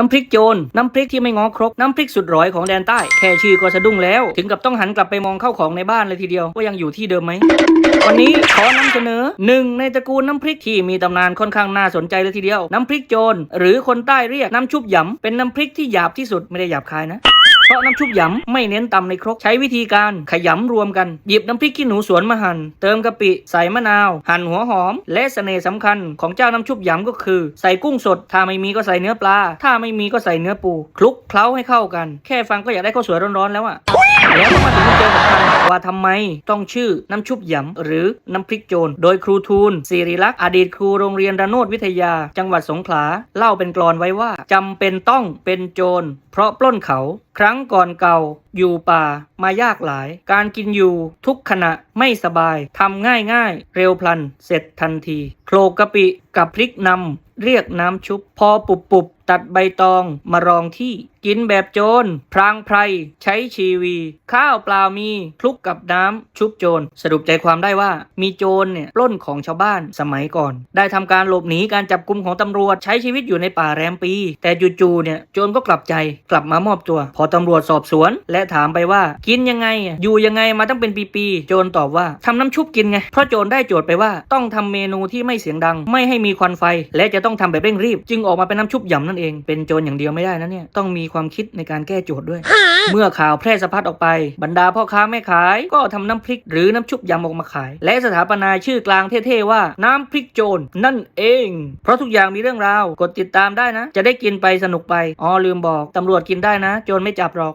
น้ำพริกโจรน้ำพริกที่ไม่งอครกน้ำพริกสุดร้อยของแดนใต้ แค่ชื่อก็สะดุ้งแล้ว ถึงกับต้องหันกลับไปมองเข้าของในบ้านเลยทีเดียว ว่ายังอยู่ที่เดิมไหม วันนี้ขอนำเสนอหนึ่งในตระกูลน้ำพริกที่มีตำนานค่อนข้างน่าสนใจเลยทีเดียว น้ำพริกโจรหรือคนใต้เรียกน้ำชุบหยำเป็นน้ำพริกที่หยาบที่สุดไม่ได้หยาบคายนะ เพราะน้ำชุบหยำไม่เน้นตำในครกใช้วิธีการขยำรวมกัน หยิบน้ำพริกขี้หนูสวนมาหั่นเติมกะปิใส่มะนาว หั่นหัวหอม และเสน่ห์สำคัญของเจ้าน้ำชุบหยำก็คือ ใส่กุ้งสด ถ้าไม่มีก็ใส่เนื้อปลา ถ้าไม่มีก็ใส่เนื้อปู คลุกเคล้าให้เข้ากัน แค่ฟังก็อยากได้ข้าวสวยร้อนๆแล้วอะ แล้วมาถึงกุญแจสำคัญว่าทำไมต้องชื่อน้ำชุบหยำหรือน้ำพริกโจร โดยครูทูลศิริลักษ์อดีตครูโรงเรียนระโนดวิทยา จังหวัดสงขลาเล่าเป็นกลอนไว้ว่าจำเป็นต้องเป็นโจร เพราะปล้นเขา ครั้งก่อนเก่า อยู่ป่ามายากหลาย การกินอยู่ทุกขณะไม่สบายทำง่ายง่ายๆเร็วพลัน เสร็จทันที โคลกกะปิกับพริกนำเรียกน้ำชุบ พอปุบปุบ ตัดใบตองมารองที่ กินแบบโจร พรางไพร ใช้ชีวี ข้าวเปล่ามีคลุกกับน้ำชุบโจร สรุปใจความได้ว่า มีโจรเนี่ยปล้นของชาวบ้านสมัยก่อน ได้ทำการหลบหนีการจับกุมของตำรวจใช้ชีวิตอยู่ในป่าแรมปี แต่จู่ๆเนี่ยโจรก็กลับใจกลับมามอบตัว พอตำรวจสอบสวน และถามไปว่า กินยังไง อยู่ยังไงมาตั้งเป็นปีๆโจรตอบว่าทำน้ำชุบกินไงเพราะโจรได้โจทย์ไปว่าต้องทำเมนูที่ไม่เสียงดัง ไม่ให้มีควันไฟ และจะต้องทำแบบเร่งรีบ จึงออกมาเป็นน้ำชุบหยำนั่นเองเป็นโจรอย่างเดียวไม่ได้นะเนี่ย ต้องมีความคิดในการแก้โจทย์ด้วย เมื่อข่าวแพร่สะพัดออกไป บรรดาพ่อค้าแม่ขาย ก็ทำน้ำพริกหรือน้ำชุบยำออกมาขาย และสถาปนาชื่อกลางเท่ๆว่าน้ำพริกโจรนั่นเอง เพราะทุกอย่างมีเรื่องราว กดติดตามได้นะ จะได้กินไปสนุกไป อ๋อลืมบอกตำรวจกินได้นะ โจรไม่จับหรอก